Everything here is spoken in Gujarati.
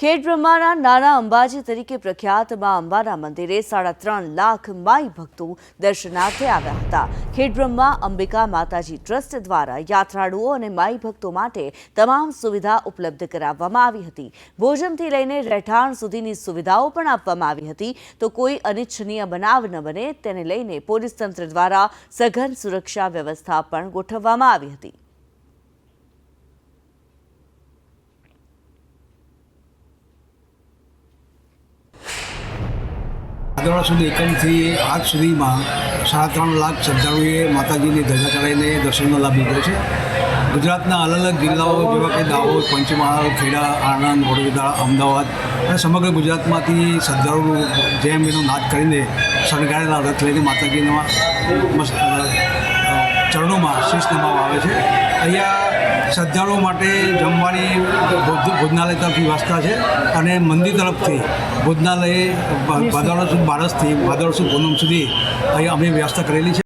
ખેડ બ્રહ્માના નાના અંબાજી તરીકે પ્રખ્યાત મા અંબાના મંદિરે સાડા ત્રણ લાખ માઈ ભક્તો દર્શનાર્થે આવ્યા હતા. ખેડ બ્રહ્મા અંબિકા માતાજી ટ્રસ્ટ દ્વારા યાત્રાળુઓ અને માઈ ભક્તો માટે તમામ સુવિધા ઉપલબ્ધ કરાવવામાં આવી હતી. ભોજનથી લઈને રહેઠાણ સુધીની સુવિધાઓ પણ આપવામાં આવી હતી. તો કોઈ અનિચ્છનીય બનાવ ન બને તેને લઈને પોલીસ તંત્ર દ્વારા સઘન સુરક્ષા વ્યવસ્થા પણ ગોઠવવામાં આવી હતી. ભાદરવા સુધી એકમથી આજ સુધીમાં સાડા ત્રણ લાખ શ્રદ્ધાળુએ માતાજીની ધજા ચડાવીને દર્શનનો લાભ લીધો છે. ગુજરાતના અલગ અલગ જિલ્લાઓ જેવા કે દાહોદ, પંચમહાલ, ખેડા, આણંદ, વડોદરા, અમદાવાદ અને સમગ્ર ગુજરાતમાંથી શ્રદ્ધાળુ જેમ એનો નાદ કરીને શણગારેલા રથ લઈને માતાજીના ચરણોમાં શીશ નમાવા આવે છે. અહીંયા શ્રદ્ધાળુઓ માટે જમવાની ભોજ- ભોજનાલય તરફથી વ્યવસ્થા છે અને મંદિર તરફથી ભોજનાલય ભાદરસુ બારસથી ભાદરસુ પૂનમ સુધી અહીંયા અમે વ્યવસ્થા કરેલી છે.